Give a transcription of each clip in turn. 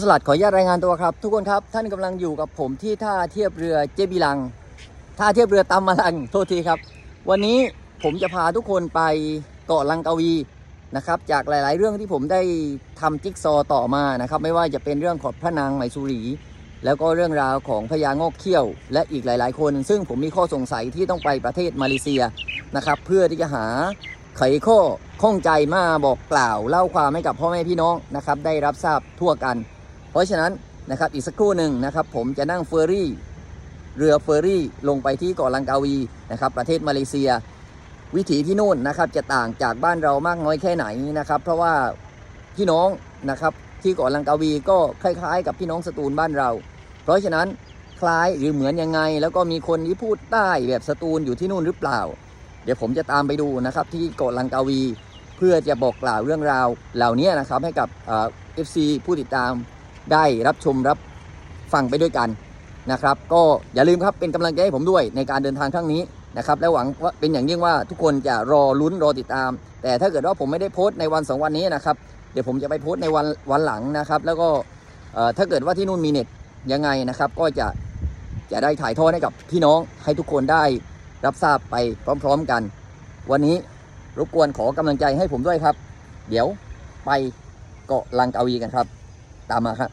สลัดขออนุญาตรายงานตัวครับ ทุกคนครับท่านกำลังอยู่กับผมที่ท่าเทียบเรือเจบิลัง ท่าเทียบเรือตำมะลังโทษทีครับ วันนี้ผมจะพาทุกคนไปเกาะลังกาวีนะครับ จากหลาย ๆ เรื่องที่ผมได้ทำจิ๊กซอว์ต่อมานะครับ ไม่ว่าจะเป็นเรื่องของพระนางไหมสุรี แล้วก็เรื่องราวของพญางอกเขี้ยว และอีกหลาย ๆ คน ซึ่งผมมีข้อสงสัยที่ต้องไปประเทศมาเลเซียนะครับ เพื่อที่จะหาไขข้อข้องใจมาบอกกล่าว เล่าความให้กับพ่อแม่พี่น้องนะครับ ได้รับทราบทั่วกัน เพราะฉะนั้นนะครับอีกสักครู่หนึ่งนะครับผมจะนั่งเฟอร์รี่เรือเฟอร์รี่ลงไปที่เกาะลังกาวีนะครับประเทศมาเลเซีย วิถีที่นู่นนะครับจะต่างจากบ้านเรามากน้อยแค่ไหนนะครับ เพราะว่าพี่น้องนะครับที่เกาะลังกาวีก็คล้าย ๆ กับพี่น้องสตูลบ้านเรา เพราะฉะนั้นคล้ายหรือเหมือนยังไง แล้วก็มีคนที่พูดใต้แบบสตูลอยู่ที่นู่นหรือเปล่า เดี๋ยวผมจะตามไปดูนะครับที่เกาะลังกาวี เพื่อจะบอกกล่าวเรื่องราวเหล่านี้นะครับให้กับเอฟซีผู้ติดตาม ได้รับชมรับฟังไปด้วยกันนะครับ ก็อย่าลืมครับเป็นกำลังใจให้ผมด้วยในการเดินทางครั้งนี้นะครับและหวังว่าเป็นอย่างยิ่งว่าทุกคนจะรอลุ้นรอติดตาม แต่ถ้าเกิดว่าผมไม่ได้โพสต์ในวันสองวันนี้นะครับเดี๋ยวผมจะไปโพสต์ในวันวันหลังนะครับ แล้วก็ถ้าเกิดว่าที่นู่นมีเน็ตยังไงนะครับ ก็จะจะได้ถ่ายทอดให้กับพี่น้องให้ทุกคนได้รับทราบไปพร้อม ๆกัน วันนี้รบกวนขอกำลังใจให้ผมด้วยครับ เดี๋ยวไปเกาะลังกาวีกันครับ ตามมาครับ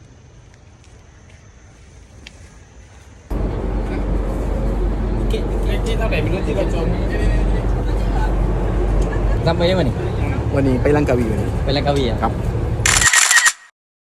เลข ที่เท่าไหร่ไม่รู้ที่เราจองจำไปยังไงนี่วันนี้ไปลังกาวีวันนี้เป็นลังกาวีอะครับ